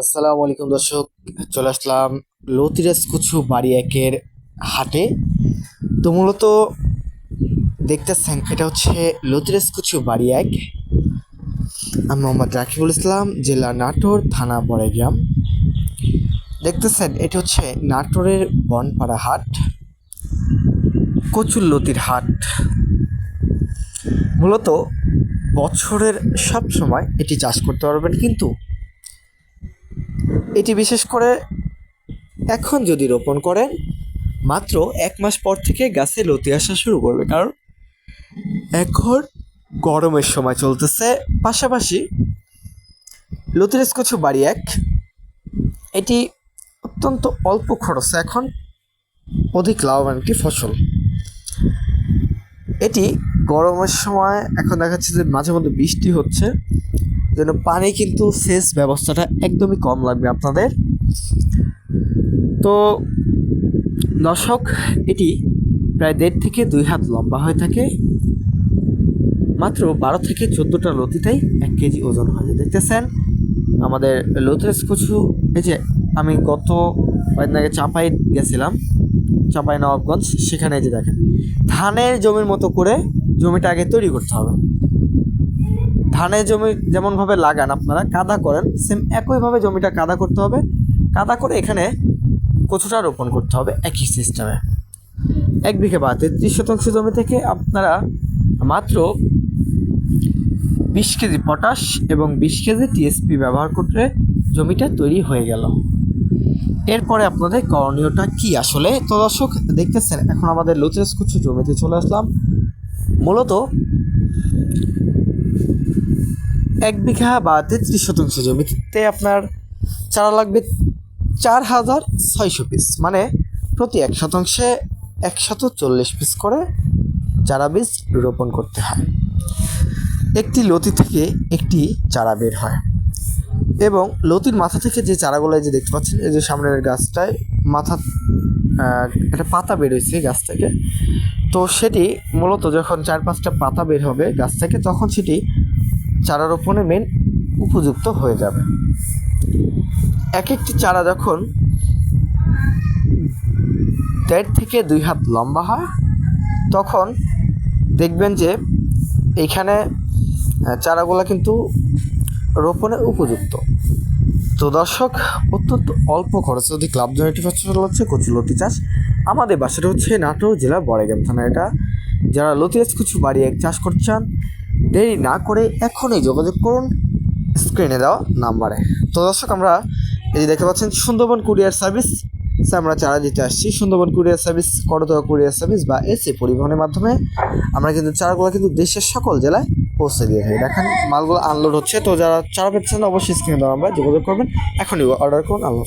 আসসালামু আলাইকুম দর্শক, চলে আসলাম লতিরাজ কুচু বাড়ি একের হাটে। তো মূলত দেখতেছেন, এটা হচ্ছে লতিরাজ কুচু বাড়ি এক আমি মোহাম্মদ রাকিবুল ইসলাম, জেলা নাটোর, থানা বড়াইগ্রাম। দেখতেছেন, এটা হচ্ছে নাটোরের বনপাড়া হাট, কচুর লতির হাট। মূলত বছরের সব সময় এটি চাষ করতে পারবেন, কিন্তু এটি বিশেষ করে এখন যদি রোপণ করেন, মাত্র এক মাস পর থেকে গাছে লতি আসা শুরু করবে। কারণ এখন গরমের সময় চলতেছে, পাশাপাশি লতিরেস কচু বাড়ি এক। এটি অত্যন্ত অল্প খরচে এখন অধিক লাভবান একটি ফসল। এটি গরমের সময় এখন দেখা যাচ্ছে যে মাঝে মধ্যে বৃষ্টি হচ্ছে। যেন পানি কিন্তু সেচ ব্যবস্থাটা একদমই কম লাগবে আপনাদের। তো দর্শক, এটি প্রায় দেড় থেকে দুই হাত লম্বা হয়ে থাকে। মাত্র বারো থেকে চোদ্দোটা লতিতেই এক কেজি ওজন হয়। দেখতেছেন, আমাদের লতিরেস কচু, এই যে আমি গত কয়েকদিন আগে চাপাই গেছিলাম, চাপাই নবাবগঞ্জ, সেখানে যে দেখেন, ধানের জমির মতো করে জমিটা আগে তৈরি করতে হবে। ধানের জমি যেমনভাবে লাগান আপনারা, কাদা করেন সেম একইভাবে জমিটা কাদা করতে হবে। কাদা করে এখানে কচুটা রোপণ করতে হবে একই সিস্টেমে এক বিঘে বা তেত্রিশ শতাংশ জমি থেকে আপনারা মাত্র বিশ কেজি পটাশ এবং বিশ কেজি টিএসপি ব্যবহার করলে জমিটা তৈরি হয়ে গেল। এরপরে আপনাদের করণীয়টা কি আসলে? তো দর্শক, দেখতেছেন, এখন আমাদের লোচেস কুচু জমিতে চলে আসলাম। মূলত এক বিঘা বা তেত্রিশ শতাংশ জমিতে আপনার চারা লাগবে চার হাজার ছয়শো পিস মানে প্রতি এক শতাংশে একশত চল্লিশ পিস করে চারা বীজ রোপণ করতে হয়। একটি লতি থেকে একটি চারা বের হয়। এবং লতির মাথা থেকে যে চারাগুলো যে দেখতে পাচ্ছেন, এই যে সামনের গাছটায় মাথা একটা পাতা বের হয়েছে গাছ থেকে। তো সেটি মূলত যখন চার পাঁচটা পাতা বের হবে গাছ থেকে, তখন সেটি চারা রোপণে মেন উপযুক্ত হয়ে যাবে। এক একটি চারা যখন দেড় থেকে দুই হাত লম্বা হয়, তখন দেখবেন যে এইখানে চারাগুলো কিন্তু রোপণে উপযুক্ত। তো দর্শক, অত্যন্ত অল্প খরচে যদি ক্লাব একটি ফসল হচ্ছে কচুলতি চাষ, আমাদের বাসাটা হচ্ছে নাটোর জেলা বড়াইগ্রাম থানা এটা যারা লতিরাজ কিছু বাড়ি এক চাষ করতে চান দেরি না করে এখনই যোগাযোগ করুন স্ক্রিনে দেওয়া নাম্বারে। তো দর্শক, আমরা এই দেখতে পাচ্ছেন সুন্দরবন কুরিয়ার সার্ভিস, সে আমরা চারা দিতে আসছি, Sundarban courier service Karatoya courier service বা এসে পরিবহনের মাধ্যমে, আমরা কিন্তু চারাগুলো কিন্তু দেশের সকল জেলায় পৌঁছে দিয়ে থাকি। দেখেন, মালগুলো আনলোড হচ্ছে। তো যারা চারা পেচ্ছেন অবশ্যই স্ক্রিনে দেওয়া নাম্বার যোগাযোগ করবেন। এখনই অর্ডার করুন আল্লাহ।